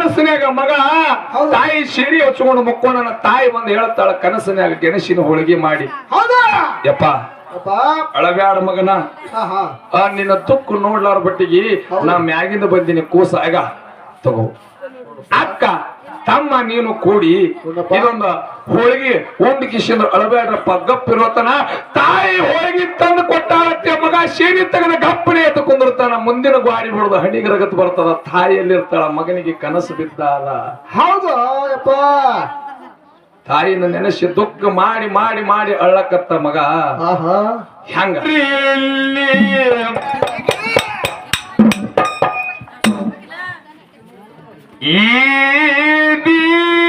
ಕನಸಿನ್ಯಾಗ ಮಗ. ತಾಯಿ ಸೀರೆ ಹಚ್ಕೊಂಡು ಮುಕ್ಕೊಂಡ ತಾಯಿ ಬಂದು ಹೇಳ್ತಾಳ ಕನಸಿನಾಗ ಗೆಣಸಿನ ಹೋಳಿಗೆ ಮಾಡಿ. ಹೌದಾ? ಯಪ್ಪ ಅಳಬ್ಯಾಡ ಮಗನ. ನಿನ್ನ ತುಕ್ಕು ನೋಡ್ಲಾರ ಬಟ್ಟಿಗೆ ನಾ ಮ್ಯಾಗಿಂದ ಬಂದಿನಿ ಕೂಸ. ಆಗ ತಗೋ. ಅಕ್ಕ ತಮ್ಮ ನೀನು ಕೂಡಿ. ಇದೊಂದು ಹೋಳಿಗೆ ಒಂದು ಕಿಶಿಂದ್ರ ಅಳಬೇಡ್ರ ಪಗ್ಗಪ್ಪಿರೋತನ ತಾಯಿ ಹೋಳಿಗೆ ತಂದು ಕೊಟ್ಟಾಳತ್ತೆ ಮಗ ಸೇರಿ ತಗದ ಗಪ್ಪನೆ ಎತ್ತು ಕುಂದಿರ್ತಾನ ಮುಂದಿನ ಗಾಡಿ ಹಣ್ಣಿಗೆ ಹಣಿಗರಗತ್ ಬರ್ತದ ತಾಯಿಯಲ್ಲಿ ಇರ್ತಾಳ ಮಗನಿಗೆ ಕನಸು ಬಿದ್ದಾಳ ಹೌದು ಯಪ್ಪ ತಾಯಿನ ನೆನೆಸಿ ದುಃಖ ಮಾಡಿ ಮಾಡಿ ಮಾಡಿ ಅಳ್ಳಕತ್ತ ಮಗ. ಹಾ ಹಾ ಹೆಂಗ ಈ ದೀನ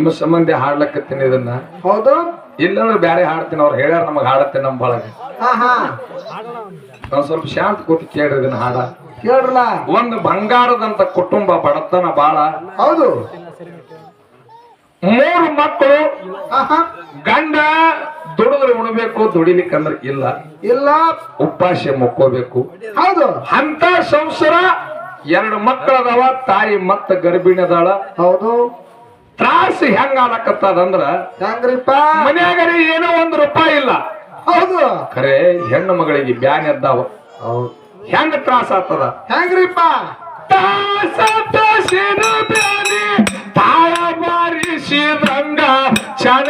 ನಿಮ್ಮ ಸಂಬಂಧಿ ಹಾಡ್ಲಕ್ಕತ್ತೀನಿ ಇದನ್ನ. ಹೌದು? ಇಲ್ಲಂದ್ರೆ ಬ್ಯಾರೆ ಹಾಡ್ತೀನಿ ಅವ್ರು ಹೇಳ್ಯಾರ ನಮಗ್ ಹಾಡತ್ತೆ ನಮ್ಮ ಬಳಗ. ಒಂದ್ ಸ್ವಲ್ಪ ಶಾಂತ ಕೂತು ಕೇಳ್ರಿ ಇದನ್ನ ಹಾಡ. ಹೇಳ್ರಲ್ಲ ಒಂದು ಬಂಗಾರದಂತ ಕುಟುಂಬ ಬಡತನ ಬಾಳ. ಹೌದು. ಮೂರು ಮಕ್ಕಳು. ಗಂಡ ದುಡಿದ್ರೆ ಉಣಬೇಕು ದುಡಿಲಿಕ್ಕಂದ್ರೆ ಇಲ್ಲ. ಇಲ್ಲ. ಉಪಾಸ ಮುಕ್ಕೋಬೇಕು. ಹೌದು. ಅಂತ ಸಂಸಾರ ಎರಡು ಮಕ್ಕಳದಾವ ತಾಯಿ ಮತ್ತ ಗರ್ಭಿಣಿ ಅದಾಳ ಹೌದು. ತ್ರಾಸ ಹೆಂಗ ಆಲಕತ್ತದಂದ್ರ ಹೆಂಗ್ರಿಪ್ಪ? ಮನ್ಯಾಗರೆ ಏನೋ ಒಂದು ರೂಪಾಯಿ ಇಲ್ಲ. ಹೌದು. ಖರೆ ಹೆಣ್ಣು ಮಗಳಿಗೆ ಬ್ಯಾನ್ ಎದ್ದಾವ. ಹೌದು. ಹೆಂಗ ತ್ರಾಸ ಆಗ್ತದ? ಹೆಂಗ್ರಿಪ್ಪ? ತಾಸ ತಾಸಿನ ಬ್ಯಾನಿ ತಾಳ ಬಾರಿಸಿದಂಗ ಚಣ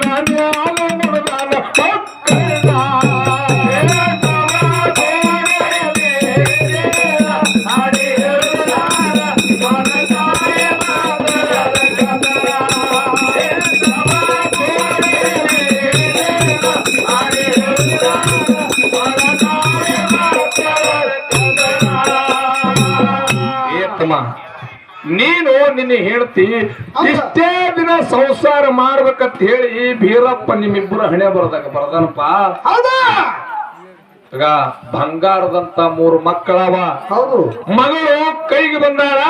ನಿನ್ನ ನೀನು ನಿನ್ನ ಹೇಳ್ತಿ ಇಷ್ಟೇ ದಿನ ಸಂಸಾರ ಮಾಡ್ಬೇಕಂತ ಹೇಳಿ ಬೀರಪ್ಪ ನಿಮ್ಮಿಬ್ಬರು ಹಣೆ ಬರದಾಗ ಬರದನಪ್ಪ. ಈಗ ಬಂಗಾರದಂತ ಮೂರು ಮಕ್ಕಳವ. ಹೌದು. ಮಗಳು ಕೈಗೆ ಬಂದಾಳ.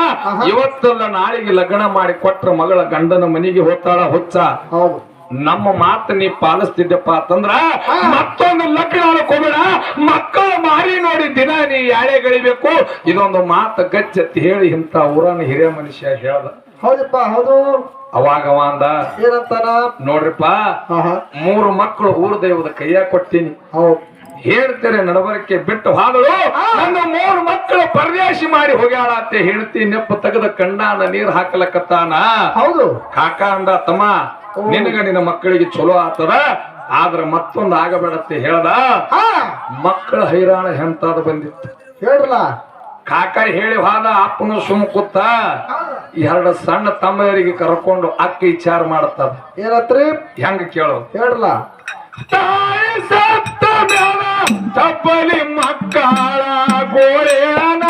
ಇವತ್ತಲ್ಲ ನಾಳಿಗೆ ಲಗ್ನ ಮಾಡಿ ಕೊಟ್ರ ಮಗಳ ಗಂಡನ ಮನೆಗೆ ಹೋಗ್ತಾಳ ಹುಚ್ಚ. ಹೌದು. ನಮ್ಮ ಮಾತು ನೀ ಪಾಲಿಸ್ತಿದ್ದಪ್ಪ ಅಂತಂದ್ರ ಮತ್ತೊಂದು ಲಗ್ನ ಹೋಗ್ಬೇಡ. ಮಕ್ಕಳ ಮಾರಿ ನೋಡಿ ದಿನ ನೀ ಯಾಳೆ ಗಳಿಬೇಕು. ಇದೊಂದು ಮಾತು ಗಚ್ಚತ್ತಿ ಹೇಳಿ ಇಂತ ಊರನ ಹಿರಿಯ ಮನುಷ್ಯ ಹೇಳ್ದ. ಹೌದಪ್ಪ ಹೌದು. ಅವಾಗ ಅವ ಅಂದ ಏನಂತಾನ ನೋಡ್ರಿಪ್ಪ ಮೂರು ಮಕ್ಕಳು ಊರ ದೈವದ ಕೈಯಾಗ ಕೊಟ್ಟಿನಿ. ಹೌದು. ಹೇಳ್ತಾರೆ ನಡವಳಿಕೆ ಬಿಟ್ಟು ಹಾದಳು. ನನ್ನ ಮೂರು ಮಕ್ಕಳು ಪರದೇಶಿ ಮಾಡಿ ಹೋಗ್ಯಾಳ ಅಂತ ಹೇಳ್ತಿ ನೆಪ್ಪ ತೆಗೆದ ಕಣ್ಣಾನ ನೀರ್ ಹಾಕಲಕತ್ತಾನ? ಹೌದು. ಕಾಕ ಅಂದ ತಮ್ಮ ನಿನಗ ನಿನ್ನ ಮಕ್ಕಳಿಗೆ ಚಲೋ ಆತದ ಆದ್ರ ಮತ್ತೊಂದು ಆಗಬೇಡತ್ತೆ ಹೇಳ್ದ? ಮಕ್ಕಳ ಹೈರಾಣ ಎಂತಾದ ಬಂದಿತ್ತು. ಹೇಳ್ರಲ್ಲ. ಕಾಕ ಹೇಳಿ ಹಾದ ಅಪ್ಪನು ಸುಮ್ ಕೂತ ಎರಡು ಸಣ್ಣ ತಮ್ಮರಿಗೆ ಕರ್ಕೊಂಡು ಅಕ್ಕಿ ವಿಚಾರ ಮಾಡತ್ತದ ಏನತ್ರಿ? ಹೆಂಗ ಕೇಳು? ಹೇಳ್ರಲ್ಲ. ತಾಯಿ ಸತ್ತ ಚಪ್ಪಲಿ ಮಕ್ಕಳ ಗೋಳೇನ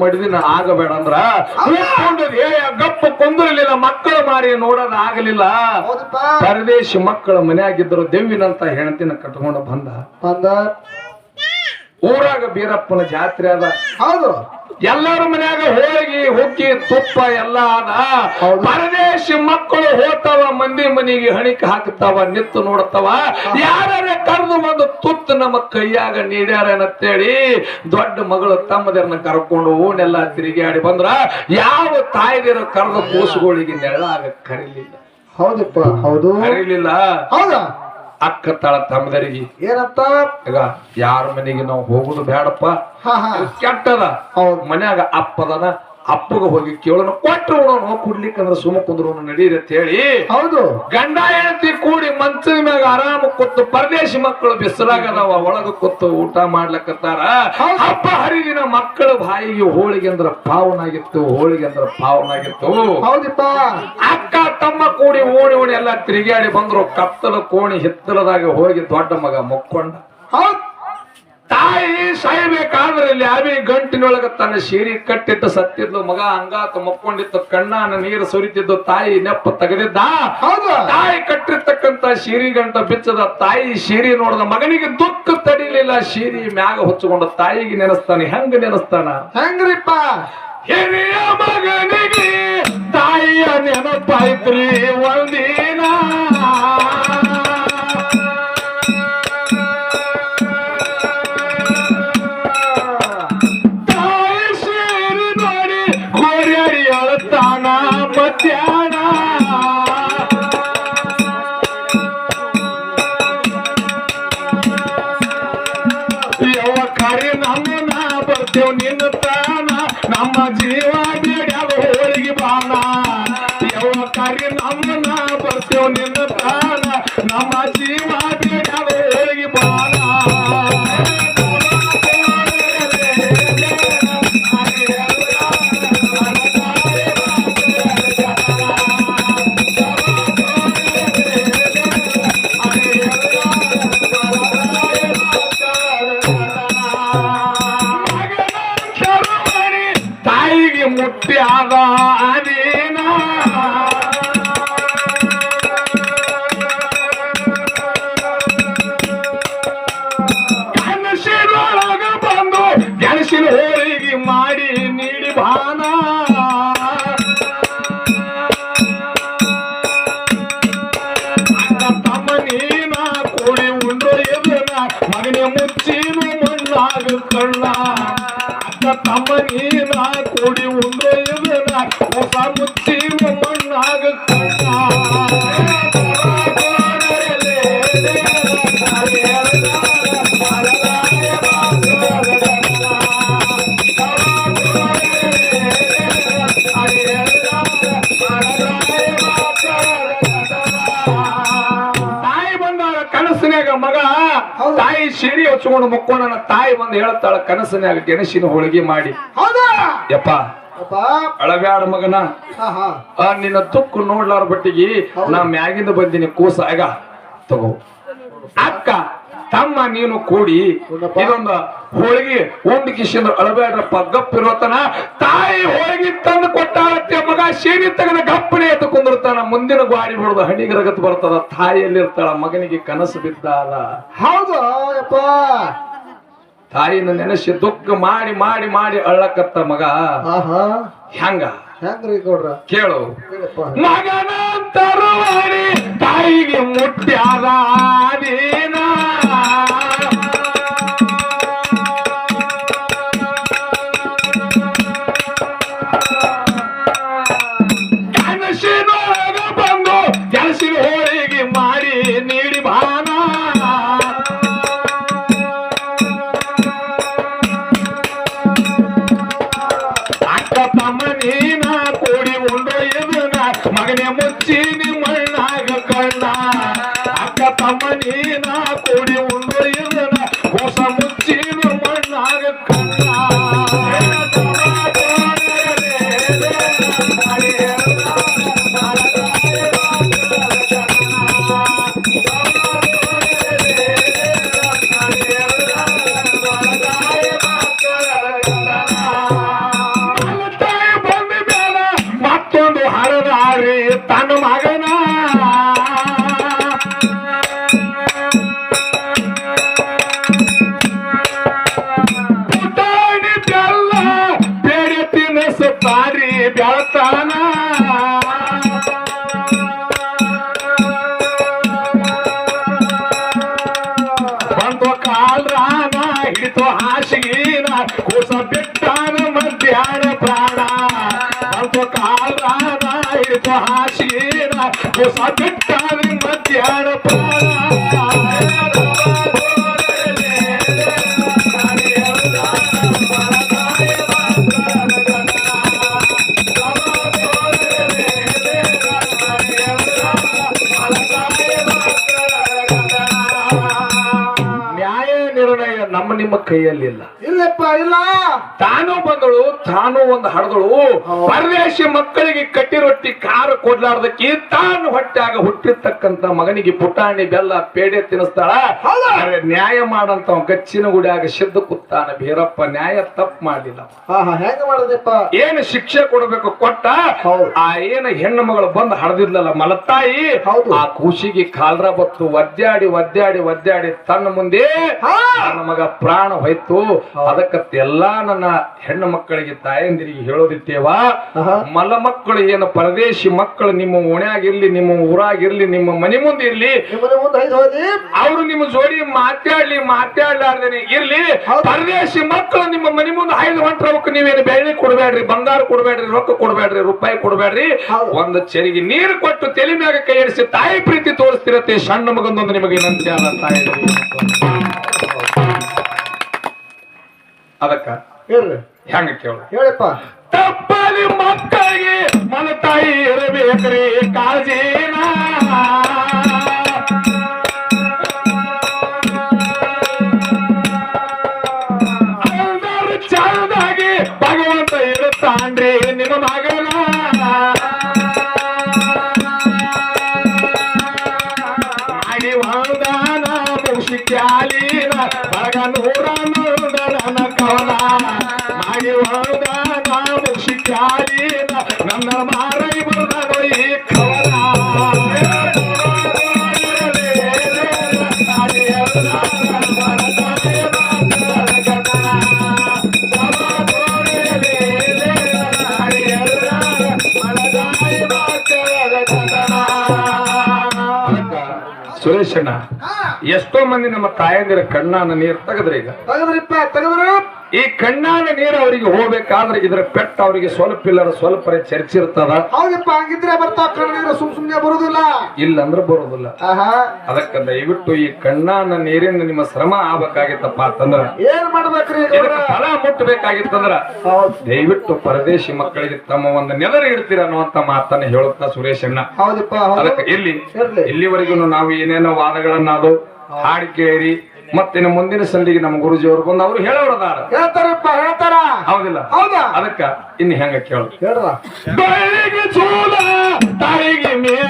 ಮಡಿದಿನ ಆಗಬೇಡ ಅಂದ್ರ. ಗಪ್ಪ ಕೊಂದಿರಲಿಲ್ಲ ಮಕ್ಕಳ ಮಾರಿ ನೋಡೋದ್ ಆಗಲಿಲ್ಲ. ಪರದೇಶಿ ಮಕ್ಕಳು ಮನೆಯಾಗಿದ್ದರು ದೆವ್ವಿನಂತ ಹೆಣತಿನ ಕಟ್ಕೊಂಡು ಬಂದ. ಬಂದ. ಊರಾಗ ಬೀರಪ್ಪನ ಜಾತ್ರೆ ಅದ. ಹೌದು. ಎಲ್ಲರ ಮನ್ಯಾಗ ಹೋಳಿಗೆ ಹುಕ್ಕಿ ತುಪ್ಪ ಎಲ್ಲ ಅದ. ಪರದೇಶಿ ಮಕ್ಕಳು ಹೋಗ್ತಾವ ಮಂದಿ ಮನಿಗೆ ಹಣಿಕೆ ಹಾಕ್ತಾವ ನಿತ್ತು ನೋಡ್ತಾವ. ಯಾರ ಕರೆದು ಒಂದು ತುತ್ತು ನಮ್ಮ ಕೈಯಾಗ ನೀಡ್ಯಾರ ಅಂತೇಳಿ ದೊಡ್ಡ ಮಗಳು ತಮ್ಮದನ್ನ ಕರ್ಕೊಂಡು ಓಣೆಲ್ಲ ತಿರುಗಾಡಿ ಬಂದ್ರ ಯಾವ ತಾಯಿದಿರ ಕರೆದು ಕೂಸುಗಳಿಗೆ ನೆರಳಾಗ ಕರೀಲಿಲ್ಲ. ಹೌದಪ್ಪ ಹೌದು. ಕರೀಲಿಲ್ಲ. ಹೌದಾ? ಅಕ್ಕ ತಾಳ ತಮ್ಮದರಿಗೆ. ಏನಂತ? ಈಗ ಯಾರ ಮನೆಗೆ ನಾವು ಹೋಗುದು ಬೇಡಪ್ಪ ಕೆಟ್ಟದ. ಅವ್ರ ಮನ್ಯಾಗ ಅಪ್ಪದನ ಅಪ್ಪಗ ಹೋಗಿ ಕೇಳೋಣ ಕೊಟ್ಟರು ಉಣೋಣ ಕುಡ್ಲಿಕ್ಕಂದ್ರ ಸುಮ್ಮ ಕುಂದ್ರು ನಡೀರಿ ಅಂತ ಹೇಳಿ. ಹೌದು. ಗಂಡ ಹೆಂಡತಿ ಕೂಡಿ ಮಂಚದ ಮ್ಯಾಗ ಆರಾಮ ಕೂತು ಪರದೇಶಿ ಮಕ್ಕಳು ಅದಾವ ಒಳಗ ಕೊತ್ತು ಊಟ ಮಾಡ್ಲಕತ್ತಾರ. ಅಪ್ಪ ಹಬ್ಬ ಹರಿದಿನ ಮಕ್ಕಳ ಬಾಯಿಗೆ ಹೋಳಿಗೆ ಅಂದ್ರ ಪಾವನಾಗಿತ್ತು ಹೋಳಿಗೆ ಅಂದ್ರ ಪಾವನಾಗಿತ್ತು ಹೌದಿಪ್ಪ. ಅಕ್ಕ ತಮ್ಮ ಕೂಡಿ ಓಣಿ ಓಣಿ ಎಲ್ಲ ತಿರುಗಾಡಿ ಬಂದ್ರು ಕತ್ತಲ ಕೋಣಿ ಹಿತ್ತಲದಾಗ ಹೋಗಿ ದೊಡ್ಡ ಮಗ ಮುಕ್ಕೊಂಡ. ಹೌದ್. ತಾಯಿ ಸಾಯ್ಬೇಕಾದ್ರೆ ಲ್ಯಾಬಿ ಗಂಟಿನೊಳಗ ತನ್ನ ಶೀರಿ ಕಟ್ಟಿದ್ದ ಸತ್ತಿದ್ಲು ಮಗ ಹಂಗಾತ ಮಕ್ಕೊಂಡಿತ್ತು ಕಣ್ಣಾನ ನೀರು ಸುರಿತಿದ್ದು ತಾಯಿ ನೆಪ್ಪ ತೆಗೆದಿದ್ದ. ಹೌದು. ತಾಯಿ ಕಟ್ಟಿರ್ತಕ್ಕಂತ ಶೀರಿ ಗಂಟ ಬಿಚ್ಚದ ತಾಯಿ ಶೀರಿ ನೋಡಿದ ಮಗನಿಗೆ ದುಃಖ ತಡಿಲಿಲ್ಲ ಶೀರಿ ಮ್ಯಾಗ ಹೊಚ್ಕೊಂಡು ತಾಯಿಗೆ ನೆನೆಸ್ತಾನೆ ಹೆಂಗ ನೆನೆಸ್ತಾನ? ಹೆಂಗ್ರಿಪ್ಪ? ಹಿರಿಯ ಮಗನಿಗೆ ತಾಯಿಯ ನೆನಪಾಯ್ತ್ರಿ ಒಂದಿನ ಬರ್ತೇವ್ ನಿನ್ನ ತಾನ ನಮ್ಮ ಜೀವ ಬೇಡ್ಯಾವ ಹೋಳಿಗೆ ಬಾಣ. ಯಾವ ಕರಿ ನಮ್ಮನ್ನ, ಬರ್ತೇವ್ ನಿನ್ನ ತಾನ ನಮ್ಮ ಜೀವ ಮಗನೇ ಮುಚ್ಚಿನ ಮಣ್ಣಾಗ ಕಳ್ಳ ಅಕ್ಕ ತಮ್ಮ ನೀನ ಕೂಡಿ ಉಂಡು ಎದುನ ಸೀರೆ ಹಚ್ಕೊಂಡು ಮುಕ್ಕೊಂಡ ತಾಯಿ ಬಂದು ಹೇಳ್ತಾಳ ಕನಸಿನ್ಯಾಗ ಗೆಣಸಿನ ಹೋಳಿಗೆ ಮಾಡಿ. ಹೌದಾ? ಯಪ್ಪ ಅಳಬ್ಯಾಡ ಮಗನ. ಆ ನಿನ್ನ ತುಕ್ಕು ನೋಡ್ಲಾರ ಬಟ್ಟಿಗೆ ನಾ ಮ್ಯಾಗಿಂದ ಬಂದಿನಿ ಕೂಸ ಆಗ ತಗೋ. ಅಕ್ಕ ತಮ್ಮ ನೀನು ಕೂಡಿ. ಇದೊಂದು ಹೋಳಿಗೆ ಒಂದು ಕಿಶನ್ ಅಳಬೇಡ್ರಪ್ಪ ಗಪ್ಪಿರೋತನ ತಾಯಿ ಹೋಳಿಗೆ ತಂದು ಕೊಟ್ಟಾಳತ್ತೆ ಮಗ ಸೀರೆ ತಗನ ಗಪ್ಪನೆ ಎತ್ತು ಕುಂದಿರ್ತಾನ. ಮುಂದಿನ ಗ್ವಾಡಿ ಬಿಡೋದು ಹಣಿಗರಗತ್ ಬರ್ತದ ತಾಯಿಯಲ್ಲಿರ್ತಾಳ ಮಗನಿಗೆ ಕನಸು ಬಿದ್ದಾದ ಹೌದು ಯಪ್ಪ ತಾಯಿನ ನೆನೆಸಿ ದುಃಖ ಮಾಡಿ ಮಾಡಿ ಮಾಡಿ ಅಳ್ಳಕತ್ತ ಮಗ. ಹೆಂಗ? ಕೇಳು. ಮಗನ ತರುವಾರಿ ತಾಯಿಗೆ ಮುಟ್ಟ್ಯಾದ ಹರದಾರಿ ತನ್ನ ಹಾಸಿಗೆನ ಕೂಸ ನಮ್ಮ ನಿಮ್ಮ ನಿಮ್ಮ ಕೈಯಲ್ಲಿಲ್ಲ ಇಲ್ಲಪ್ಪ ಇಲ್ಲ. ತಾನು ಬಂದಳು ತಾನು ಒಂದು ಹಡದಳು. ಪರದೇಶಿ ಮಕ್ಕಳಿಗೆ ಕಟ್ಟಿ ರೊಟ್ಟಿ ಖಾರ ಕೊಡ್ಲಾರ್ದಕ್ಕೆ ತಾನು ಹೊಟ್ಟಾಗ ಹುಟ್ಟಿರ್ತಕ್ಕಂತ ಮಗನಿಗೆ ಪುಟಾಣಿ ಬೆಲ್ಲ ಪೇಡೆ ತಿನ್ನಿಸ್ತಾಳ. ನ್ಯಾಯ ಮಾಡಂತ ಕಚ್ಚಿನ ಗಚ್ಚಿನ ಗುಡಿಯಾಗ ಸಿದ್ಧ ಕೂತಾನ. ಭೀರಪ್ಪ ನ್ಯಾಯ ತಪ್ಪು ಮಾಡಿಲ್ಲ ಹಾ ಹಾ ಹೆಂಗ ಮಾಡದಪ್ಪ? ಏನು ಶಿಕ್ಷೆ ಕೊಡಬೇಕು ಕೊಟ್ಟ. ಆ ಏನು ಹೆಣ್ಣು ಮಗಳು ಬಂದು ಹಡದಿದ್ಲಲ್ಲ ಮಲತಾಯಿ? ಹೌದು. ಆ ಕೂಸಿಗೆ ಕಾಲ್ರ ಬತ್ತು ಒದ್ದಾಡಿ ಒದ್ದಾಡಿ ಒದ್ದಾಡಿ ತನ್ನ ಮುಂದೆ ಹಾ. ನನ್ನ ಮಗ ಪ್ರಾಣ ಹೋಯ್ತು. ಅದಕ್ಕತ್ತ ಎಲ್ಲಾ ನನ್ನ ಹೆಣ್ಣು ಮಕ್ಕಳಿಗೆ ತಾಯಂದಿರಿಗೆ ಹೇಳೋದಿತ್ತೇವ? ಮಲ ಮಕ್ಕಳು ಏನು ಪರದೇಶಿ ಮಕ್ಕಳು ನಿಮ್ಮ ಓಣ್ಯಾಗಿರ್ಲಿ ನಿಮ್ಮ ಊರಾಗಿರ್ಲಿ ನಿಮ್ಮ ಮನೆ ಮುಂದೆ ಇರ್ಲಿ ಅವರು ನಿಮ್ಮ ಜೋಡಿ ಮಾತಾಡ್ಲಿ ಮಾತಾಡ್ಲಾರ್ದೇನೆ ಇರ್ಲಿ. ಪರದೇಶಿ ಮಕ್ಕಳು ನಿಮ್ಮ ಮನೆ ಮುಂದೆ ಐದು ಹೊಂಟ್ರವಕ್ಕೆ ನೀವೇನು ಬೆಳ್ಳಿ ಕೊಡಬೇಡ್ರಿ ಬಂಗಾರ ಕೊಡಬೇಡ್ರಿ ರೊಕ್ಕ ಕೊಡಬೇಡ್ರಿ ರೂಪಾಯಿ ಕೊಡಬೇಡ್ರಿ. ಒಂದು ಚೆರಿಗೆ ನೀರು ಕೊಟ್ಟು ತಲೆ ಮ್ಯಾಗ ಕೈ ಇಡಿಸಿ ತಾಯಿ ಪ್ರೀತಿ ತೋರಿಸ್ತಿರತ್ತೆ. ಸಣ್ಣ ಮಗಂದೊಂದು ನಿಮಗೆ ವಿನಂತಿ ಆದ ಅದಕ್ಕ ಹೇಳ್ರಿ. ಹೆಂಗ ಕೇಳ? ಹೇಳಪ್ಪ. ತಪ್ಪಲಿ ಮಕ್ಕಳಿಗೆ ಮನ ತಾಯಿ ಇರಬೇಕ್ರಿ ಕಾಳಜಿನ ಚಂದಾಗಿ ಭಗವಂತ ಇರುತ್ತಾನ್ರಿ ನಿಮ್ಮ ಮಗನ? ಮಾಡಿ ವಾದಾನ ಮುಗಿಸಿ ಕ್ಯಾಲಿನ ಬರಗ ನೂರ ನೂರನ ಎಷ್ಟೋ ಮಂದಿ ನಮ್ಮ ತಾಯಂದಿರ ಕಣ್ಣಾನ ನೀರು ತೆಗೆದ್ರೆ ಈಗ. ತೆಗೆದ್ರಿಪ್ಪ ತೆಗೆದ್ರ. ಈ ಕಣ್ಣಾನ ನೀರು ಅವರಿಗೆ ಹೋಗ್ಬೇಕಾದ್ರೆ ಇದರ ಪೆಟ್ಟ ಅವರಿಗೆ ಸ್ವಲ್ಪ ಇಲ್ಲರ ಸ್ವಲ್ಪ ಚರ್ಚಿರ್ತದ ಹೌದಪ್ಪ ಹಂಗಿದ್ರೆ ಬರ್ತಾ ಕಣ್ಣೀರು ಸುಮ್ ಸುಮ್ನೆ ಬರುದಿಲ್ಲ. ಇಲ್ಲ ಅಂದ್ರೆ ಬರುದಿಲ್ಲ ಅದಕ್ಕ ದಯವಿಟ್ಟು ಈ ಕಣ್ಣಾನ ನೀರಿನ ನಿಮ್ಮ ಶ್ರಮ ಆಗ್ಬೇಕಾಗಿತ್ತಪ್ಪ ಅಂತಂದ್ರ. ಏನ್ ಮಾಡ್ಬೇಕ್ರಿ ಫಲ ಮುಟ್ಟಬೇಕಾಗಿತ್ತಂದ್ರ. ದಯವಿಟ್ಟು ಪರದೇಶಿ ಮಕ್ಕಳಿಗೆ ತಮ್ಮ ಒಂದು ನೆಲರು ಇಡ್ತೀರ ಅನ್ನುವಂತ ಮಾತನ್ನ ಹೇಳುತ್ತಾ ಸುರೇಶಣ್ಣ. ಹೌದಪ್ಪ ಹೌದು. ಅದಕ್ಕೆ ಇಲ್ಲಿ ಇಲ್ಲಿವರೆಗೂ ನಾವು ಏನೇನೋ ವಾದಗಳನ್ನಾದು ಹಾಡಿ ಕೇಳಿ ಮತ್ತಿನ ಮುಂದಿನ ಸಂದಿಗೆ ನಮ್ಮ ಗುರುಜಿಯವರು ಬಂದು ಅವರು ಹೇಳೋರದಾರ. ಹೇಳ್ತಾರಪ್ಪ ಹೇಳ್ತಾರ. ಹೌದಿಲ್ಲ? ಹೌದಾ? ಅದಕ್ಕ ಇನ್ನು ಹೆಂಗ ಕೇಳ? ಹೇಳ್ರ ತಾಯಿಗೆ ಮೇಳ